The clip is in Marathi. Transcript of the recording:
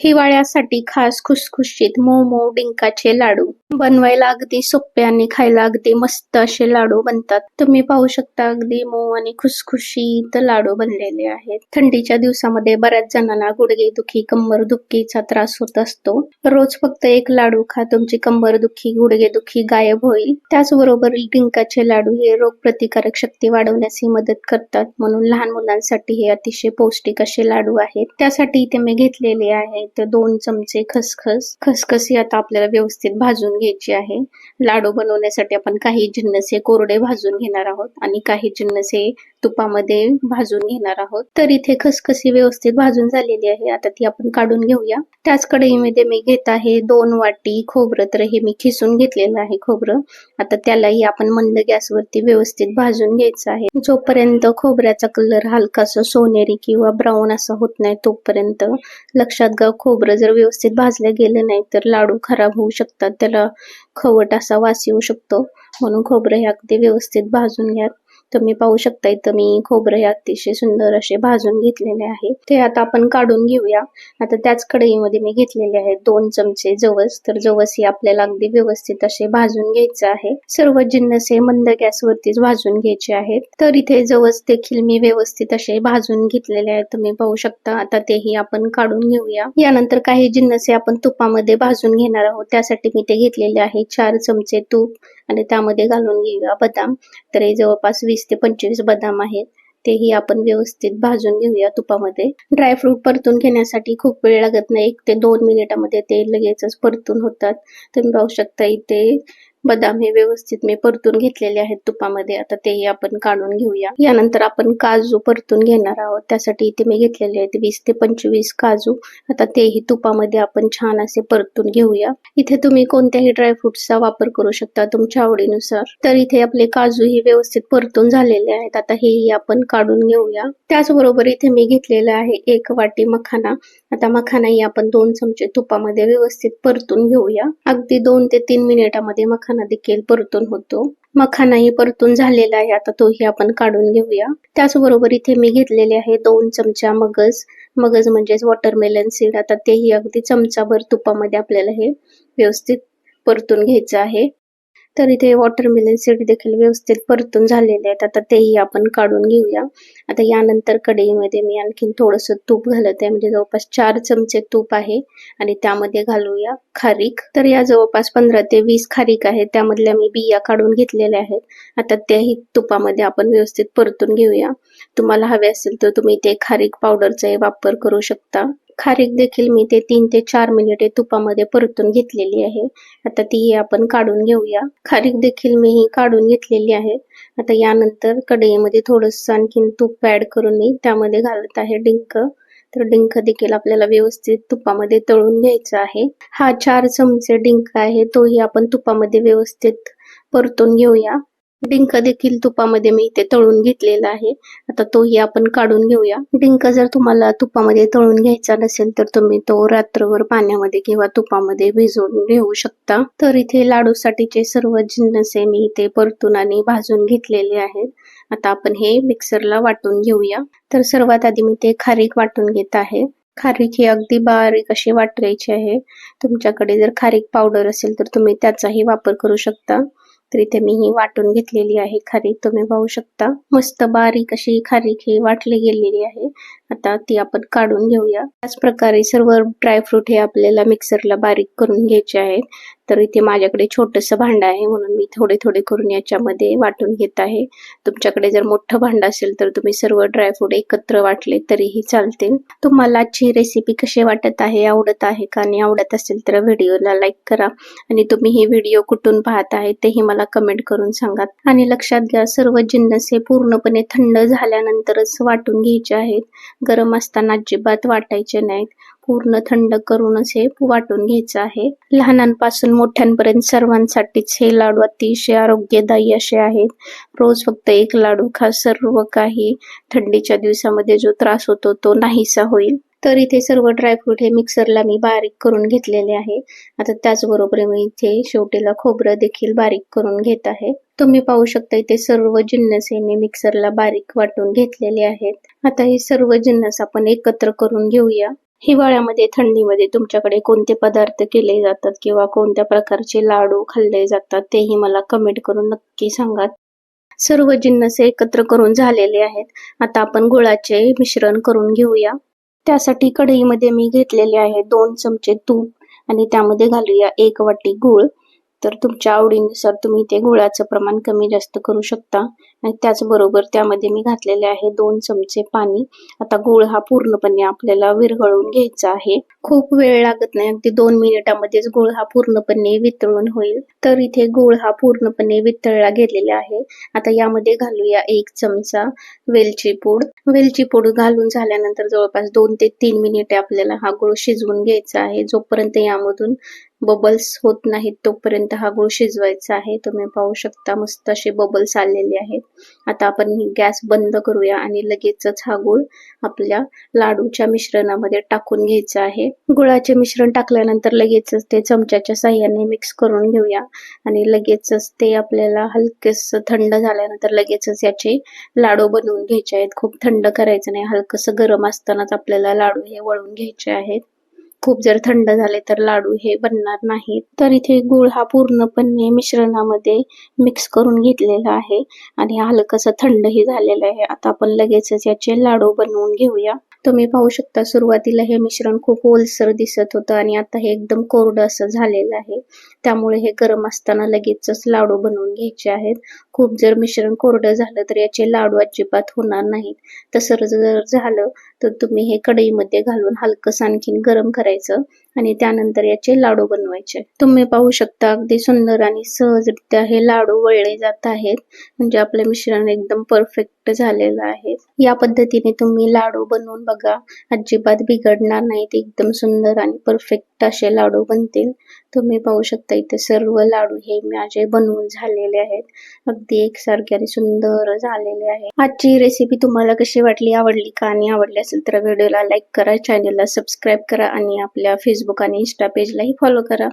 हिवाळ्यासाठी खास खुसखुशीत मऊ मऊ डिंकाचे लाडू. बनवायला अगदी सोपे आणि खायला अगदी मस्त असे लाडू बनतात. तुम्ही पाहू शकता अगदी मऊ आणि खुसखुशीत लाडू बनलेले आहेत. थंडीच्या दिवसामध्ये बऱ्याच जणांना गुडघे दुखी कंबर दुखीचा त्रास होत असतो. रोज फक्त एक लाडू खा तुमची कंबर दुखी गुडघे दुखी गायब होईल. त्याचबरोबर डिंकाचे लाडू हे रोगप्रतिकारक शक्ती वाढवण्यास मदत करतात. म्हणून लहान मुलांसाठी हे अतिशय पौष्टिक असे लाडू आहेत. त्यासाठी इथे मी घेतलेले आहेत दोन चमचे खसखस. खसखस ही आता आपल्याला व्यवस्थित भाजून घ्यायची आहे. लाडू बनवण्यासाठी आपण काही जिन्नसे कोरडे भाजून घेणार आहोत आणि काही जिन्नसे तुपामध्ये भाजून घेणार आहोत. तर इथे खसखसी व्यवस्थित भाजून झालेली आहे. आता ती आपण काढून घेऊया. त्याच कढईमध्ये मी घेत आहे. दोन वाटी खोबरं तर हे मी खिसून घेतलेलं आहे खोबरं. आता त्यालाही आपण मंद गॅसवरती व्यवस्थित भाजून घ्यायचं आहे. जोपर्यंत खोबऱ्याचा कलर हलकासा सोनेरी किंवा ब्राऊन असा होत नाही तोपर्यंत लक्षात घ्या खोबरं जर व्यवस्थित भाजलं गेलं नाही तर लाडू खराब होऊ शकतात. त्याला खवट असा वास येऊ शकतो. म्हणून खोबरं हे अगदी व्यवस्थित भाजून घ्या. तुम्ही पाहू शकता इथं मी खोबरं हे अतिशय सुंदर असे भाजून घेतलेले आहे. ते आता आपण काढून घेऊया. आता त्याच कढईमध्ये मी घेतलेले आहे दोन चमचे जवस. तर जवस ही आपल्याला अगदी व्यवस्थित असे भाजून घ्यायचे आहे. सर्व जिन्नस हे मंद गॅसवरतीच भाजून घ्यायचे आहेत. तर इथे जवस देखील मी व्यवस्थित असे भाजून घेतलेले आहेत तुम्ही पाहू शकता. आता तेही आपण काढून घेऊया. यानंतर काही जिन्नसे आपण तुपामध्ये भाजून घेणार आहोत. त्यासाठी मी ते घेतलेले आहे चार चमचे तूप. आणि त्यामध्ये घालून घेऊया बदाम. तर हे जवळपास वीस ते पंचवीस बदाम आहेत. तेही आपण व्यवस्थित भाजून घेऊया तुपामध्ये. ड्रायफ्रूट परतून घेण्यासाठी खूप वेळ लागत नाही. एक ते दोन मिनिटामध्ये ते लगेचच परतून होतात. तुम्ही पाहू शकता इथे बदाम हे व्यवस्थित मी परतून घेतलेले आहेत तुपामध्ये. आता तेही आपण काढून घेऊया. यानंतर आपण काजू परतून घेणार आहोत. त्यासाठी इथे मी घेतलेले आहेत वीस ते पंचवीस काजू. आता तेही तुपामध्ये आपण छान असे परतून घेऊया. इथे तुम्ही कोणत्याही ड्रायफ्रुट्सचा वापर करू शकता तुमच्या आवडीनुसार. तर इथे आपले काजू ही व्यवस्थित परतून झालेले आहेत. आता हेही आपण काढून घेऊया. त्याचबरोबर इथे मी घेतलेलं आहे एक वाटी मखाना. आता मखानाही आपण दोन चमचे तुपामध्ये व्यवस्थित परतून घेऊया. अगदी दोन ते तीन मिनिटामध्ये मखाना मखाना देखील परतून होतो. मखानाही परतून झालेला आहे आता तोही आपण काढून घेऊया. त्याचबरोबर इथे मी घेतलेले आहे दोन चमचा मगज. मगज म्हणजेच वॉटरमेलन सीड आता तेही अगदी चमचाभर तुपामध्ये आपल्याला हे व्यवस्थित परतून घ्यायचं आहे. तर इथे वॉटरमेलन सीड देखील व्यवस्थित परतून झालेले आहेत. आता तेही आपण काढून घेऊया. आता यानंतर कढईमध्ये मी आणखीन थोडस तूप घालत आहे. म्हणजे जवळपास चार चमचे तूप आहे. आणि त्यामध्ये घालूया खारीक. तर या जवळपास पंधरा ते वीस खारीक आहे त्यामधल्या मी बिया काढून घेतलेल्या आहेत. आता त्याही तुपामध्ये आपण व्यवस्थित परतून घेऊया. तुम्हाला हवे असेल तर तुम्ही ते खारीक पावडरचाही वापर करू शकता. खारीक देखील मी ते तीन ते चार मिनिटे तुपामध्ये परतून घेतलेली आहे. आता ती आपण काढून घेऊया. खारीक देखील मी ही काढून घेतलेली आहे. आता यानंतर कढईमध्ये थोडस आणखीन तूप ऍड करून मी त्यामध्ये घालत आहे डिंक. तर डिंक देखील आपल्याला व्यवस्थित तुपामध्ये तळून घ्यायचा आहे. हा चार चमचे डिंक आहे तोही आपण तुपामध्ये व्यवस्थित परतून घेऊया. डिंक देखील तुपामध्ये मी इथे तळून घेतलेला आहे. आता तोही आपण काढून घेऊया. डिंक जर तुम्हाला तुपामध्ये तळून घ्यायचा नसेल तर तुम्ही तो रात्रभर पाण्यामध्ये किंवा तुपामध्ये भिजवून घेऊ शकता. तर इथे लाडूसाठीचे सर्व जिन्नसे मी इथे परतून आणि भाजून घेतलेले आहेत. आता आपण हे मिक्सरला वाटून घेऊया. तर सर्वात आधी मी ते खारीक वाटून घेत आहे. खारीक ही अगदी बारीक अशी वाटायची आहे. तुमच्याकडे जर खारीक पावडर असेल तर तुम्ही त्याचाही वापर करू शकता. तर इथे मी ही वाटून घेतलेली आहे खारीक तुम्ही पाहू शकता मस्त बारीक अशी खारीक ही वाटली गेलेली आहे. आता ती आपण काढून घेऊया. त्याच प्रकारे सर्व ड्रायफ्रूट हे आपल्याला मिक्सरला बारीक करून घ्यायचे आहेत. तर इथे माझ्याकडे छोटस भांड आहे म्हणून मी थोडे थोडे करून याच्यामध्ये वाटून घेत आहे. तुमच्याकडे जर मोठं भांड असेल तर तुम्ही सर्व ड्रायफ्रूट एकत्र वाटले तरीही चालतील. तुम्हाला आजची रेसिपी कशी वाटत आहे आवडत आहे का आणि आवडत असेल तर व्हिडिओला लाईक करा. आणि तुम्ही ही व्हिडिओ कुठून पाहत आहे तेही मला कमेंट करून सांगा. आणि लक्षात घ्या सर्व जिन्नस हे पूर्णपणे थंड झाल्यानंतरच वाटून घ्यायचे आहेत. गरम असताना अजिबात वाटायचे नाहीत. पूर्ण थंड करूनच हे वाटून घ्यायचं आहे. लहानांपासून मोठ्यांपर्यंत सर्वांसाठीच हे लाडू अतिशय आरोग्यदायी असे आहेत. रोज फक्त एक लाडू खा सर्व काही थंडीच्या दिवसामध्ये जो त्रास होतो तो नाहीसा होईल. तर इथे सर्व ड्रायफ्रूट हे मिक्सरला मी बारीक करून घेतलेले आहे. आता त्याचबरोबर मी इथे शेवटीला खोबरं देखील बारीक करून घेत आहे. तुम्ही पाहू शकता इथे सर्व जिन्नस हे मी मिक्सरला बारीक वाटून घेतलेले आहेत. आता हे सर्व जिन्नस आपण एकत्र करून घेऊया. हिवाळ्यामध्ये थंडीमध्ये तुमच्याकडे कोणते पदार्थ केले जातात किंवा कोणत्या प्रकारचे लाडू खाल्ले जातात तेही मला कमेंट करून नक्की सांगा. सर्व जिन्नस एकत्र करून झालेले आहेत. आता आपण गुळाचे मिश्रण करून घेऊया. त्यासाठी कढईमध्ये मी घेतलेले आहे दोन चमचे तूप आणि त्यामध्ये घालूया एक वाटी गूळ. तर तुमच्या आवडीनुसार तुम्ही ते गुळाचं प्रमाण कमी जास्त करू शकता. आणि त्याचबरोबर त्यामध्ये मी घातलेले आहे दोन चमचे पाणी. आता गुळ हा पूर्णपणे आपल्याला विरघळून घ्यायचा आहे. खूप वेळ लागत नाही. अगदी दोन मिनिटामध्येच गुळ हा पूर्णपणे वितळून होईल. तर इथे गुळ हा पूर्णपणे वितळला गेलेला आहे. आता यामध्ये घालूया एक चमचा वेलची पूड. वेलची पूड घालून झाल्यानंतर जवळपास दोन ते तीन मिनिटे आपल्याला हा गुळ शिजवून घ्यायचा आहे. जोपर्यंत यामधून बबल्स होत नाहीत तोपर्यंत हा गुळ शिजवायचा आहे. तुम्ही पाहू शकता मस्त असे बबल्स आलेले आहेत. आता आपण गॅस बंद करूया आणि लगेचच हा गुळ आपल्या लाडूच्या मिश्रणामध्ये टाकून घ्यायचा आहे. गुळाचे मिश्रण टाकल्यानंतर लगेचच ते चमच्याच्या साह्याने मिक्स करून घेऊया आणि लगेचच ते आपल्याला हलकेस थंड झाल्यानंतर लगेचच याचे लाडू बनवून घ्यायचे आहेत. खूप थंड करायचं नाही. हलकसं गरम असतानाच आपल्याला लाडू हे वळून घ्यायचे आहेत. खूप जर थंड झाले तर लाडू हे बनणार नाहीत. तर इथे गुळ हा पूर्णपणे मिश्रणामध्ये मिक्स करून घेतलेला आहे. आणि हलकस थंडही झालेलं आहे. आता आपण लगेचच याचे लाडू बनवून घेऊया. तुम्ही पाहू शकता सुरुवातीला हे मिश्रण खूप ओलसर दिसत होतं आणि आता हे एकदम कोरडं असं झालेलं आहे. त्यामुळे हे गरम असताना लगेचच लाडू बनवून घ्यायचे आहेत. खूप जर मिश्रण कोरडं झालं तर याचे लाडू अजिबात होणार नाहीत. तसं जर झालं तर तुम्ही हे कढईमध्ये घालून हलकंसं आणखीन गरम करायचं. आणि त्यानंतर याचे लाडू बनवायचे. तुम्ही पाहू शकता अगदी सुंदर आणि सहजरित्या हे लाडू वळले जात आहेत. म्हणजे आपले मिश्रण एकदम परफेक्ट झालेलं आहे. या पद्धतीने तुम्ही लाडू बनवून बघा. अजिबात बिघडणार नाहीत. एकदम सुंदर आणि परफेक्ट असे लाडू बनतील. तुम्ही पाहू शकता इथे सर्व लाडू हे माझे बनवून झालेले आहेत. अगदी एकसारखे आणि सुंदर झालेले आहे. आजची रेसिपी तुम्हाला कशी वाटली? आवडली का? आणि आवडली असेल तर व्हिडिओला लाईक करा चॅनलला सबस्क्राईब करा आणि आपल्या फेसबुक फेसबुक आणि इंस्टा पेजलाही फॉलो करा.